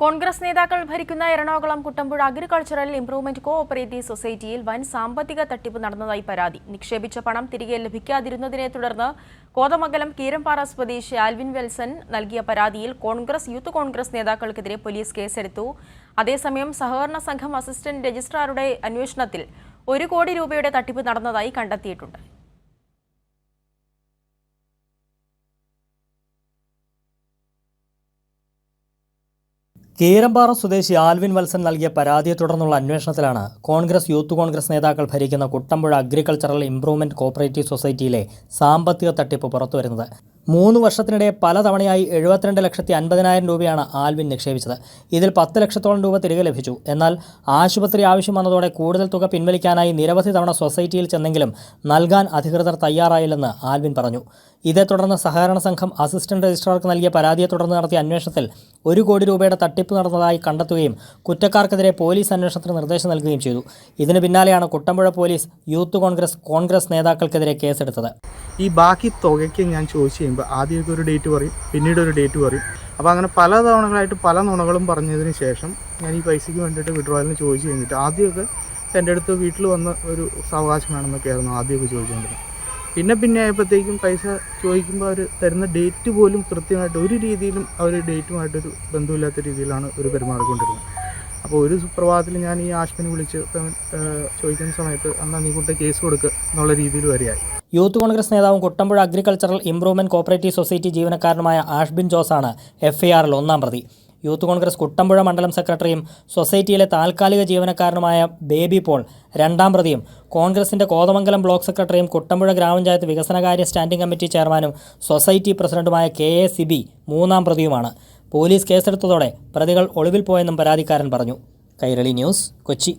കോൺഗ്രസ് നേതാക്കൾ ഭരിക്കുന്ന Ernakulam Kuttampuzha agricultural improvement cooperative സൊസൈറ്റിയിൽ വൻ സാമ്പത്തിക തട്ടിപ്പ് നടന്നതായി പരാതി. നിക്ഷേപിച്ച പണം തിരികെ ലഭിക്കാതിരുന്നതിനെ തുടർന്ന് കോതമംഗലം കീരമ്പാറ സ്വദേശി ആൽവിൻ വെൽസൺ നൽകിയ പരാതിയിൽ കോൺഗ്രസ് യൂത്ത് കോൺഗ്രസ് നേതാക്കൾക്കെതിരെ പോലീസ് കേസെടുത്തു. അതേസമയം സഹകരണ സംഘം അസിസ്റ്റന്റ് രജിസ്ട്രാറുടെ അന്വേഷണത്തിൽ ഒരു കോടി രൂപയുടെ തട്ടിപ്പ് നടന്നതായി കണ്ടെത്തിയിട്ടുണ്ട്. കീരമ്പാറ സ്വദേശി ആൽവിൻ വത്സൻ നൽകിയ പരാതിയെ തുടർന്നുള്ള അന്വേഷണത്തിലാണ് കോൺഗ്രസ് യൂത്ത് കോൺഗ്രസ് നേതാക്കൾ ഭരിക്കുന്ന കുട്ടമ്പുഴ അഗ്രികൾച്ചറൽ ഇംപ്രൂവ്മെന്റ് കോപ്പറേറ്റീവ് സൊസൈറ്റിയിലെ സാമ്പത്തിക തട്ടിപ്പ് പുറത്തുവരുന്നത്. മൂന്ന് വർഷത്തിനിടെ പലതവണയായി എഴുപത്തിരണ്ട് ലക്ഷത്തി അൻപതിനായിരം രൂപയാണ് ആൽവിൻ നിക്ഷേപിച്ചത്. ഇതിൽ പത്ത് ലക്ഷത്തോളം രൂപ തിരികെ ലഭിച്ചു. എന്നാൽ ആശുപത്രി ആവശ്യം വന്നതോടെ കൂടുതൽ തുക പിൻവലിക്കാനായി നിരവധി തവണ സൊസൈറ്റിയിൽ ചെന്നെങ്കിലും നൽകാൻ അധികൃതർ തയ്യാറായില്ലെന്ന് ആൽവിൻ പറഞ്ഞു. ഇതേ തുടർന്ന് സഹകരണ സംഘം അസിസ്റ്റന്റ് രജിസ്ട്രാർക്ക് നൽകിയ പരാതിയെ തുടർന്ന് നടത്തിയ അന്വേഷണത്തിൽ ഒരു കോടി രൂപയുടെ തട്ടിപ്പ് നടന്നതായി കണ്ടെത്തുകയും കുറ്റക്കാർക്കെതിരെ പോലീസ് അന്വേഷണത്തിന് നിർദ്ദേശം നൽകുകയും ചെയ്തു. ഇതിന് പിന്നാലെയാണ് കുട്ടമ്പുഴ പോലീസ് യൂത്ത് കോൺഗ്രസ് കോൺഗ്രസ് നേതാക്കൾക്കെതിരെ കേസെടുത്തത്. ഈ ബാക്കി തുകയ്ക്ക് ഞാൻ ചോദിച്ചു കഴിയുമ്പോൾ ആദ്യമൊക്കെ ഒരു ഡേറ്റ് പറയും പിന്നീട് ഒരു ഡേറ്റ് പറയും. അപ്പോൾ അങ്ങനെ പല തവണകളായിട്ട് പല നുണകളും പറഞ്ഞതിന് ശേഷം ഞാൻ ഈ പൈസയ്ക്ക് വേണ്ടിയിട്ട് വിഡ്രോയലിന് ചോദിച്ചു കഴിഞ്ഞിട്ട് ആദ്യമൊക്കെ എന്റെ അടുത്ത് വീട്ടിൽ വന്ന ഒരു സാവകാശം ആയിരുന്നു ആദ്യമൊക്കെ ചോദിച്ചുകൊണ്ടിരുന്നത്. പിന്നെ പിന്നെ ആയപ്പോഴത്തേക്കും പൈസ ചോദിക്കുമ്പോൾ അവർ തരുന്ന ഡേറ്റ് പോലും കൃത്യമായിട്ട് ഒരു രീതിയിലും അവർ ഡേറ്റുമായിട്ടൊരു ബന്ധമില്ലാത്ത രീതിയിലാണ് ഒരു പെരുമാറിക്കൊണ്ടിരുന്നത് അപ്പോൾ ഒരു സുപ്രഭാതത്തിൽ ഞാൻ ഈ ആശ്മിനെ വിളിച്ച് ചോദിക്കുന്ന സമയത്ത് എന്നാൽ നീ കൊണ്ട് കേസ് കൊടുക്കുക എന്നുള്ള രീതിയിൽ വരെയായി യൂത്ത് കോൺഗ്രസ് നേതാവും Kuttampuzha agricultural improvement cooperative society ജീവനക്കാരനുമായ Ashbin ജോസാണ് എഫ്ഐആറിൽ ഒന്നാം പ്രതി. യൂത്ത് കോൺഗ്രസ് കുട്ടമ്പുഴ മണ്ഡലം സെക്രട്ടറിയും സൊസൈറ്റിയിലെ താൽക്കാലിക ജീവനക്കാരനുമായ ബേബി പോൾ രണ്ടാം പ്രതിയും കോൺഗ്രസിന്റെ കോതമംഗലം ബ്ലോക്ക് സെക്രട്ടറിയും കുട്ടമ്പുഴ ഗ്രാമപഞ്ചായത്ത് വികസനകാര്യ സ്റ്റാൻഡിംഗ് കമ്മിറ്റി ചെയർമാനും സൊസൈറ്റി പ്രസിഡന്റുമായ കെ എ സി ബി മൂന്നാം പ്രതിയുമാണ്. പോലീസ് കേസെടുത്തതോടെ പ്രതികൾ ഒളിവിൽ പോയെന്നും പരാതിക്കാരൻ പറഞ്ഞു. കൈരളി ന്യൂസ് കൊച്ചി.